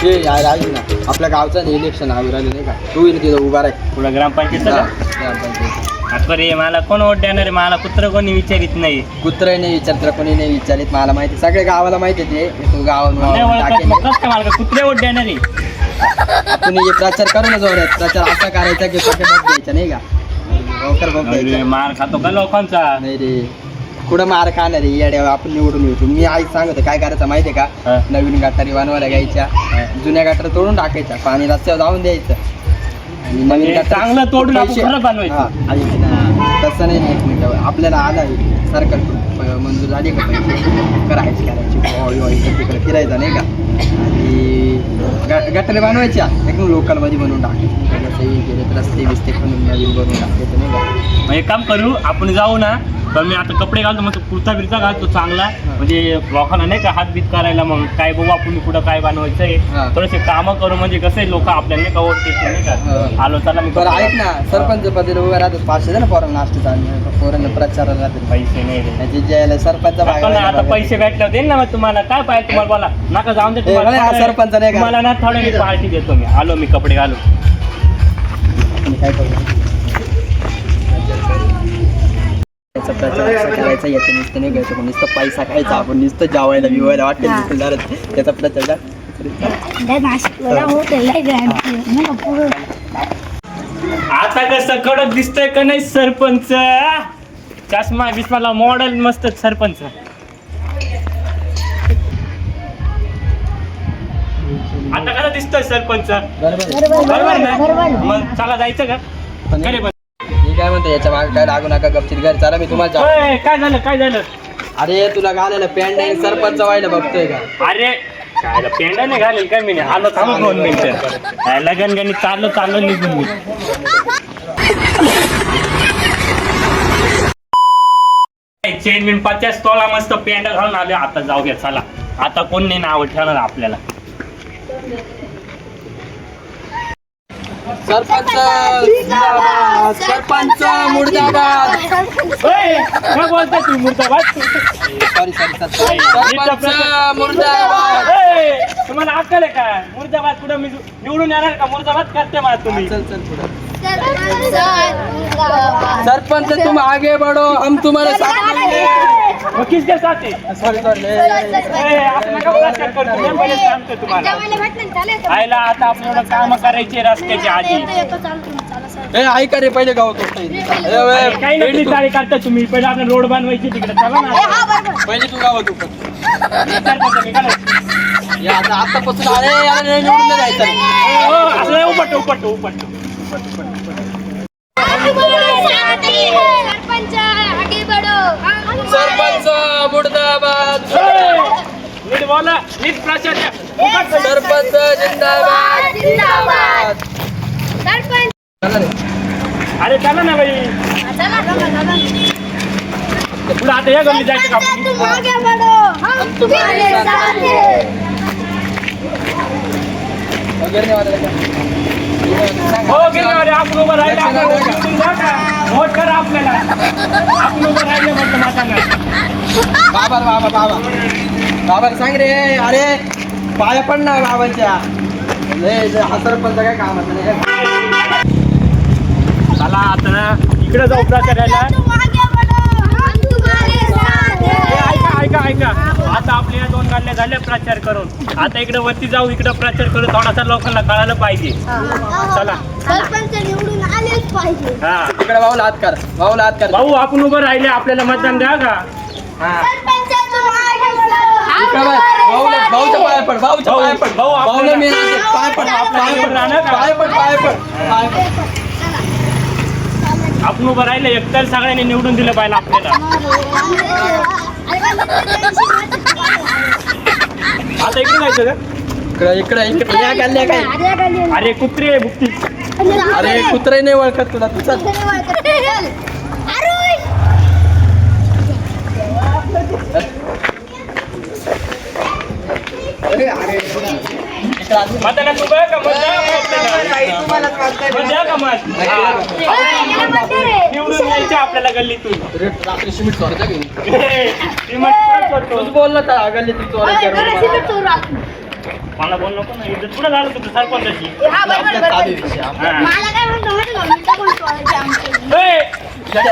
ते ऐक ना आपल्या गावचं इलेक्शन आवी राहिले नाही का? तू येईल तिथं उभा राह. पुढं ग्रामपंचायत आता रे मला कोण वोट देणार आहे? मला कुत्र कोणी विचारित नाही. कुत्र नाही विचारत कोणी नाही विचारित मला माहिती सगळ्या गावाला माहिती आहे ते. तू नाही ओळखत गावात मग कसं काय मला कुत्रे वोट देणार आहे? आपण हे प्रचार करू ना जोरात. प्रचार असा करायचा की बघ द्यायचा नाही का? लवकर बघ अरे, द्यायचा मार खातो का लोकांचा? नाही रे. कुठं मार खाणार रे येड्या आपण निवडून येतो मी आई सांगतो काय करायचं माहितीये का. नवीन गटारी बनवायला घ्यायच्या जुन्या गटार तोडून टाकायच्या पाणी रस्त्यावर जाऊन द्यायचं. आणि म्हणजे नवीन गटार- चांगलं तोडून आपण पैसे- खरं बनवायचं. हा, ना. तसं नाही एक मिनिटं. आपल्याला आला सरकार मंजूर झाली का पैसे? करायची करायची. हॉळी हॉळी इकडे तिकडे फिरायचं नाही का? आणि ग- बनवायच्या. एकदम लोकलमध्ये बनवून टाकायचे. रस्ते बिस्ते बनवून नवीन बनवून टाकायचं नाही का? मग एक काम करू आपण जाऊ ना तर मी आता कपडे घालतो मग कुर्ता बिरता घालतो चांगला. म्हणजे लोकांना नाही का हात बीत करायला मग काय बघू आपण कुठं काय बनवायचंय. हा. थोडेसे कामं करू म्हणजे कसे लोक आपल्याला नाही का देतील नाही. का? आलो चला मी बरं ऐक ना सरपंच पदी उभं राहतात पाचशे जण पोरांना नाश्ता पोरांना प्रचाराला राहतात पैसे नाही ज्याला सरपंच आता पैसे भेटले देईन ना मग तुम्हाला. काय पाहिजे तुम्हाला बोला. नका जाऊन दे तुम्हाला. सरपंच नाही? तुम्हाला ना थोडं पार्टी देतो मी. आलो मी कपडे घालू काय करू? प्रचार असा करायचा याचं नुसतं नाही घ्यायचं नुसतं पैसा खायचा आपण नुसतं जेवायला बिवायला वाटेल हा. नुसतं जरा त्याचा प्रचार पुढं. आता कसं कडक दिसतंय का नाही सरपंच? चष्मा बिस्माला मॉडेल मस्त सरपंच. आता कसं दिसतोय सरपंच? बरोबर ना. मग चला जायचं का? खरे म्हणतो याच्या मागे काय लागू नका गपचित घर चला मी तुम्हाला जाऊ. ओय, काय झालं काय झालं? अरे तुला घालायला पॅन्ट नाही सरपंच व्हायला बघतोय का? अरे काय पेंडा नाही घालेल काय मी? नाही. आलो थांबा दोन मिनिटं. लगन गणी चाललो चाललो निघून मी. चेन बिन पचास तोळा मस्त पेंडा घालून आले आता जाऊ घ्या चला. आता कोण नाही नाव ठेवणार आपल्याला. सरपंच जिंदाबाद. सरपंच मुर्दाबाद. काय बोलताय तुम्ही मुर्दाबाद? सॉरी सॉरी सरपंच मुर्दाबाद. तुम्हाला अक्कल आहे का? मुर्दाबाद कुठं मी निवडून येणार का? मुर्दाबाद करते मला तुम्ही. चल चल पुढं. सरपंच तुम आगे बढ़ो हम तुम्हारे साथ किसके साथ सॉरी सॉरी ओय, आपण नका प्रचार करतो मी पहिले सांगतो तुम्हाला आयला आता आपल्याला काम करायचे रस्त्याची आधी ए ऐका रे पहिले गाव नाही चाळी काढता तुम्ही पहिले आपल्याला रोड बनवायची तिकडे चला ना पहिले तू गाव तू पण. विचार करतो मी, काय? हे आता आतापासून अरे याला निवडून जायचं हो, उपटतो उपटतो सरपंच आगे बढो सरपंच मुर्दाबाद. सरपंच जिंदाबाद जिंदाबाद. अरे चला ना बाई पुढे आता या गल्ली जायचं का आपण? हैं वगैरे नाही वाजलं का? हो गिरणारे आपण उभं राहिले. आपल्याला वोट देऊन द्या. का? वोट करा आपल्याला. आपण उभं राहिले म्हटलं मातांना बाबा बाबा बाबा बाबा सांग रे. अरे पाया पड ना बाबांच्या. हा सरपंच काय नाही. चला आता ना इकडे जाऊ प्रचारायला ऐका ऐका. आता आपल्या या दोन गाड्या झाल्या प्रचार करून. आता इकडे वरती जाऊ इकडे प्रचार करू थोडासा लोकांना कळायला पाहिजे. चला. सरपंच निवडून आलेच पाहिजे. हा. इकडे भाऊला हात कर भाऊला हात कर. भाऊ आपण उभं राहिले आपल्याला मतदान द्या का? हा. सरपंच तुम आगे बढ़ो हम इकडे बघ, भाऊला भाऊच्या पाया पड भाऊच्या भाऊ, पाया पड. भाऊ, आपल्याला- भाऊला मी पाय पड पाय पड राहणार का? पाय पड पाय पड पाय पड. आपण उभं राहिले एकतर सगळ्यांनी निवडून दिलं पाहिजे आपल्याला आता इकडे का? इकडे इकडे इकडे. या गल्ल्या काय अरे कुत्रे बुक्ती अरे कुत्रे. नाही ओळखत तुला. तू चल. अरे अरे मतदानात उभं आहे का. निवडून यायचे आपल्याला गल्लीतून ती. तूच बोलला तर गल्ली तू चोरायच्या मला बोल नको ना इज्जत कुठं झालं तुझं सरपंचाची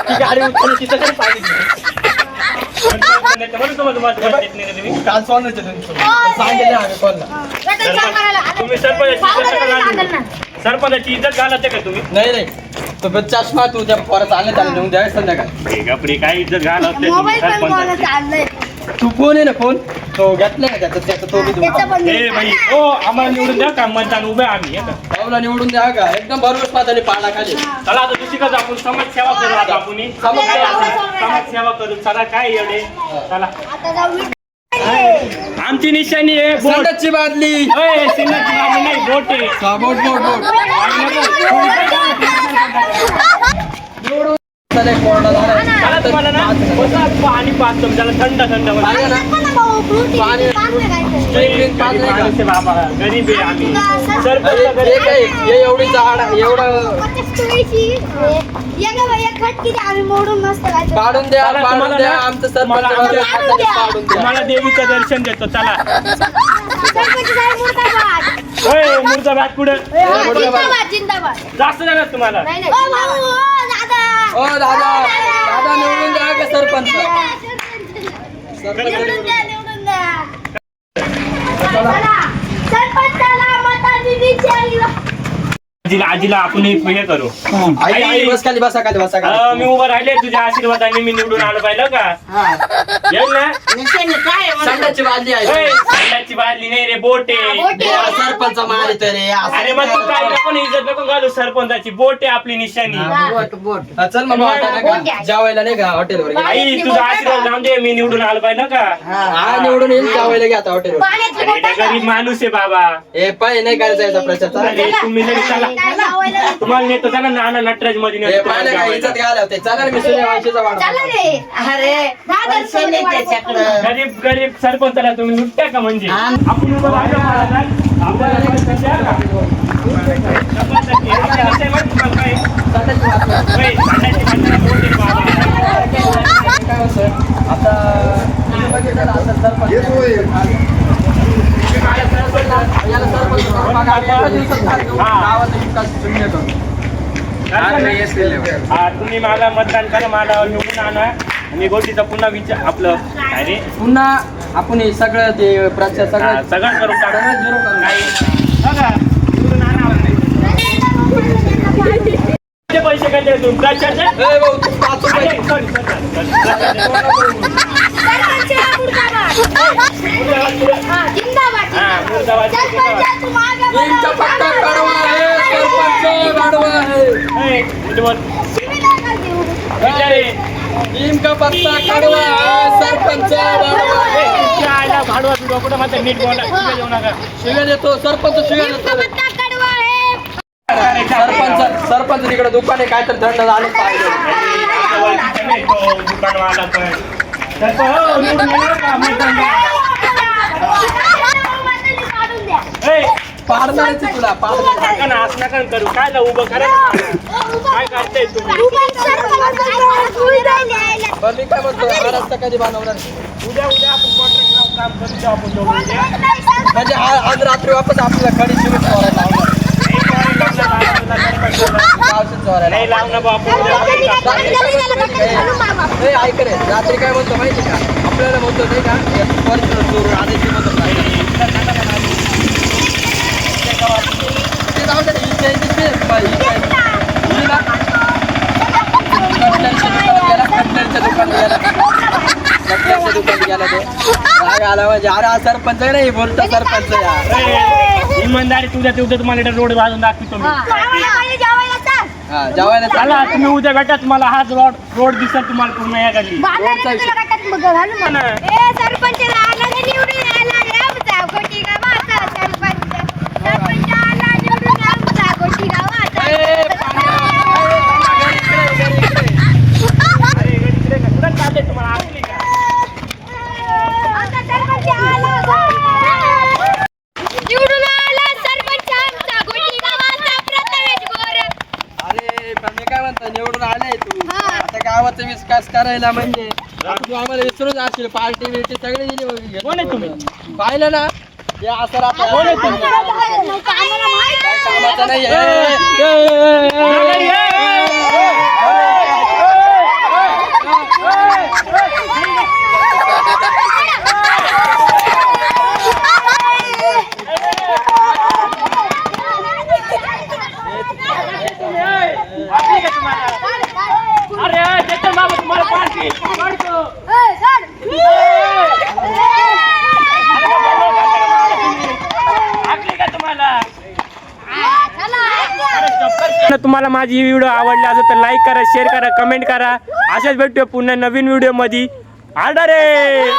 ती गाडी उचलून तिथं तरी पाहिजे तुम्हाला देत नाही तुम्ही? काल आलं. इज्जत तरी नका लागेल घालू. ना. सरपंचाची इज्जत घालायचे का तुम्ही? नाही नाही. तो बे चष्मा तू त्या पोराचा आणले त्याला नेऊन द्यावे संध्याकाळ. हे गपडी काय इज्जत घालत नाही तुम्ही मोबाईल पण आणलाय? तू फोन आहे ना फोन तो घेतला का त्याचा त्याचा तो बी त्याचा पण ए बाई ओ आम्हाला निवडून द्या का? मतदान उभे आम्ही येतं पावला निवडून द्या का? एकदम बरोबर पाताने पाडा खाली चला आता दुसरी कसं आपण समाज सेवा करू आता आपण समाज काय सेवा. आता? समाज सेवा करू. चला काय एवढे चला. आता जाऊ मी. आमची निशाणी आहे बोट. संडासची बादली. ओय, सिन्नरची बाजू नाही बोट आहे. हा, बोट बोट बोट निवडून चला, एक कोरडा झाला. चला तुम्हाला ना बसा पाणी पाच तुमच्याला थंड थंड. पाणी ना पण पाच नाही का? माणूस आहे बाबा गरीब आहे आम्ही अरे, सरपंच हे गरीब काय हे एवढी झाड एवढं मोडून मस्त. पाडून द्या चला, पाडून तुम्हाला द्या ना- आमचं तुम्हाला वगैरे आमच्या- हाताने पाडून द्या तुम्हाला देवीचं दर्शन देतो चला सरपंच साहेब मुर्दाबाद. ओय मुर्दा भात पुढे हा, मुर्दाबाद. जिंदाबाद, जिंदाबाद. जास्त झालं तुम्हाला नाही, नाही. ओ भाऊ, ओ दादा. ओ दादा दादा निवडून द्या का सरपंच निवडून द्या, निवडून द्या. चला, सरपंचाला मतांनी विचारलं. आजीला आजीला आपण एक हे करू. आई आई, बस खाली बसा खाली बसा अं, मी उभं राहिले तुझ्या आशीर्वादाने मी निवडून आलो पाहिलं का? येईल ना. संडासची बादली आहे ओय, संडासची बादली नाही रे बोट. आहे आहे. सरपंच मारित रे असं अरे मग तू काय? नको ना इज्जत नको घालू सरपंचाची. बोट आहे आपली निशाणी. हा, चल मग हॉटेल आहे. जेवायला नाही का हॉटेलवर? घे. आई तुझा आशीर्वाद लावून दे मी निवडून आलो पाहिलं का? हा. निवडून येईल जेवायला घ्या आता हॉटेलवर. अरे गरीब माणूस आहे बाबा. हे पाय नाही करायचा याचा प्रचार. चला. अरे तुम्ही जरी चला. काय. तुम्हाला नेतो चला नाना नटराजमध्ये होते चला रे. अरे दादा, पैसे नाही त्याच्याकडं गरीब गरीब सरपंचाला तुम्ही लुटत्या का म्हणजे? आपण उभं राहिलो महाराजात, आपल्याला पैसे द्या का? सरपंचाची, आपल्या विषयी माहिती तुम्हाला काय? होय, भांड्याची भांड्याला बोट आहे बाबा. काय होतं आता हा तुम्ही मला मतदान करा मला निवडून आणा. आणि गोष्टीचा पुन्हा विचार आपलं अरे पुन्हा आपण हे सगळं ते प्रचार सगळं सगळं करू. काही बघा. निवडून आणा किती पैसे भाऊ, तू पाच रुपये अरे, sorry, sorry, sorry. सरपंचाला मुर्दाबाद. हा, जिंदाबाद, हा, जिंदाबाद. मुर्दाबाद, सरपंच, तू मागे बोला. इंचा पट्टा कडवा आहे सरपंच गाढवा आहे ए, इथे बोल. शिवीगाळ करते देऊ. विचारे. नीम का पत्ता कडवा सरपंच भाडवा कुठं म्हणतात नीट बोला तिकडे येऊ नका शिव्या देतो सरपंच शिव्या देतो पत्ता कडवा आहे. अरे, सरपंच सरपंच तिकडे दुकान आहे काय तर दंड झालं पाहिजे हो, तुला पाडणार नका ना असं नका करू. काय ला उभं करा ना. काय करताय तुम्ही? बरं मी काय म्हणतो हा रस्ता कधी बनवणार? उद्या उद्या आपण कॉन्ट्रॅक्ट काम करू द्या आपण दोघं उद्या. म्हणजे आज रात्री वापस आपल्याला खडी शिवत चोरायला लावणार. नाही, नाही, ना बापू ऐक रे रात्री काय म्हणतो माहिती का आपल्याला म्हणतो नाही का फॉर्च्युनर चोरून म्हणतो ते जाऊ दे गेला तो आला म्हणजे अरे सरपंच नाही बोलतो सरपंच इमानदारी तुझ्या ते उद्या तुम्हाला इकडे रोड बांधून दाखवतो मी. हा. जेवायला चला. तुम्ही उद्या भेटा तुम्हाला हाच रोड रोड दिसेल तुम्हाला पूर्ण या गल्ली सरपंचाला आला निवडून आला रे आमचा गोटी गावाचा सरपंच सरपंच आला निवडून आमचा गोटी गावाचा ए, अरे इकडे का? कुठं चाललंय तुम्हाला आठवली का आता सरपंच आला निवडून आला सरपंच आमचा गोटी गावाचा प्रथमेश गोरे अरे पण मी काय म्हणतो निवडून आलाय तू हा. आता गावाचा विकास करायला म्हणजे तू आम्हाला विसरून असशील पार्टी बिर्टी सगळे बघ. कोण आहे तुम्ही? पाहिलं ना हे असं राहतं. कोण आहे तुम्ही? आम्हाला माहीत आहे. कामाचं नाही आहे. ए, ए, ए, ए, वाटली का तुम्हाला? अरे त्याच्या मागं तुम्हाला पार्टी पाडतो. वाटली का तुम्हाला तर तुम्हाला माझी व्हिडिओ आवडली असेल तर लाईक करा शेअर करा कमेंट करा. अशाच भेटूया पुन्हा नवीन व्हिडिओमध्ये आडा रे